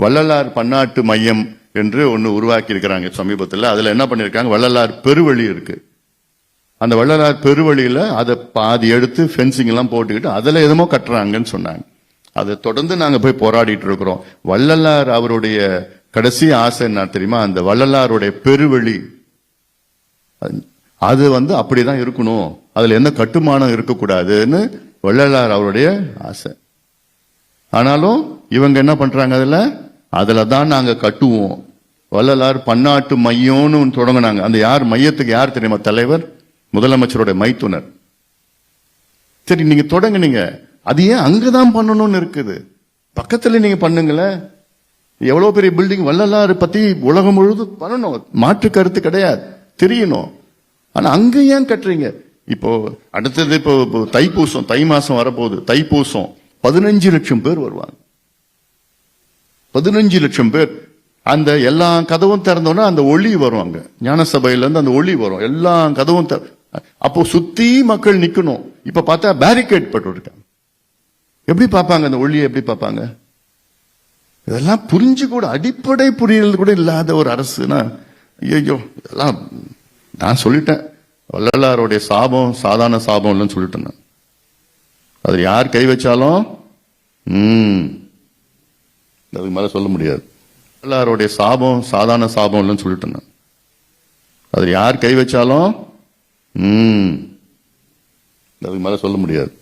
வள்ளலார் பன்னாட்டு மையம் என்று ஒன்று உருவாக்கி இருக்கிறாங்க சமீபத்தில். அதில் என்ன பண்ணியிருக்காங்க? வள்ளலார் பெருவழி இருக்கு. அந்த வள்ளலார் பெருவழியில் அதை பாதி எடுத்து ஃபென்சிங் எல்லாம் போட்டுக்கிட்டு அதில் எதுமோ கட்டுறாங்கன்னு சொன்னாங்க. அதை தொடர்ந்து நாங்கள் போய் போராடிட்டு இருக்கிறோம். வள்ளலார் அவருடைய கடைசி ஆசை என்ன தெரியுமா? அந்த வள்ளலாருடைய பெருவழி. அது- அது வந்து அப்படிதான் இருக்கணும். அதில் எந்த கட்டுமானம் இருக்கக்கூடாதுன்னு வள்ளலார் அவருடைய ஆசை. ஆனாலும் இவங்க என்ன பண்றாங்க அதில்? அதில் தான் நாங்கள் கட்டுவோம். வள்ளலார் பன்னாட்டு மையம்னு தொடங்கினாங்க. அந்த யார் மையத்துக்கு யார் தெரியுமா? தலைவர் முதலமைச்சருடைய மைத்துனர். சரி நீங்க தொடங்குனீங்க. அது ஏன் அங்கதான் பண்ணணும்னு இருக்குது? பக்கத்துல நீங்க பண்ணுங்களேன் எவ்வளோ பெரிய பில்டிங் வள்ளலாறு பத்தி உலகம் முழுவதும் பண்ணணும். மாற்று கருத்து கிடையாது. தெரியணும். ஆனா அங்க ஏன் கட்டுறீங்க? இப்போ அடுத்தது இப்போ இப்போ தைப்பூசம் தை மாசம் வரப்போகுது. தைப்பூசம். பதினஞ்சு லட்சம் பேர் வருவாங்க. பதினஞ்சு லட்சம் பேர். அந்த எல்லா கதவும் திறந்தோன்னா அந்த ஒளி வரும் அங்க. ஞான அந்த ஒளி வரும். எல்லா கதவும் திற அப்போ சுத்தி மக்கள் நிக்கணும். இப்ப பார்த்தா பேரிகேட் போட்டு இருக்காங்க எப்படி பார்ப்பாங்க? அந்த ஒளியை எப்படி பார்ப்பாங்க? இதெல்லாம் புரிஞ்சு கூட அடிப்படை புரியல் கூட இல்லாத ஒரு அரசுனா ஐயோ இதெல்லாம் நான் சொல்லிட்டேன். வள்ளலாருடைய சாபம் சாதாரண சாபம் இல்லைன்னு சொல்லிட்டேன் நான். அது யார் கை வச்சாலும் ம் அதுக்கு மேலே சொல்ல முடியாது. எல்லாருடைய சாபம் சாதாரண சாபம் இல்லைன்னு சொல்லிட்டேன் நான் அது யார் கை வச்சாலும் அதுக்கு மேலே சொல்ல முடியாது.